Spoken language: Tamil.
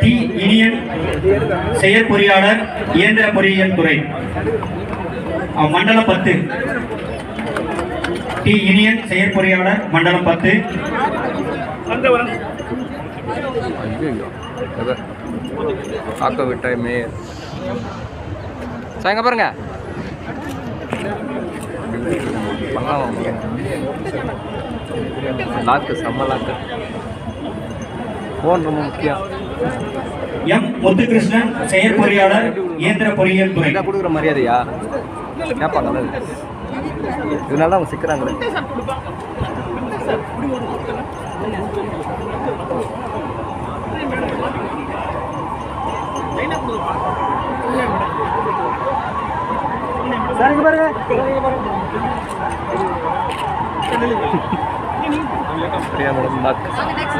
டி இனியன் செயற்பொறியாளர் இயந்திர பொறியியல் துறை. அஹ், மண்டலம் பத்து. டி இனியன் செயற்பொறியாளர் மண்டலம் பத்து. ஐயோ எதை ஆக்க விட்டாய் மே சார் பாருங்க. லாக்கு செம்ம லாக்கு. ஃபோன் ரொம்ப முக்கியம். எம் முத்துகிருஷ்ணன் செயற்பொறியாளர் இயந்திர பொறியியல் துறை. கொடுக்குற மரியாதையா? நல்லது இதனால தான் அவங்க சிக்கிறாங்களே. Priya madam lock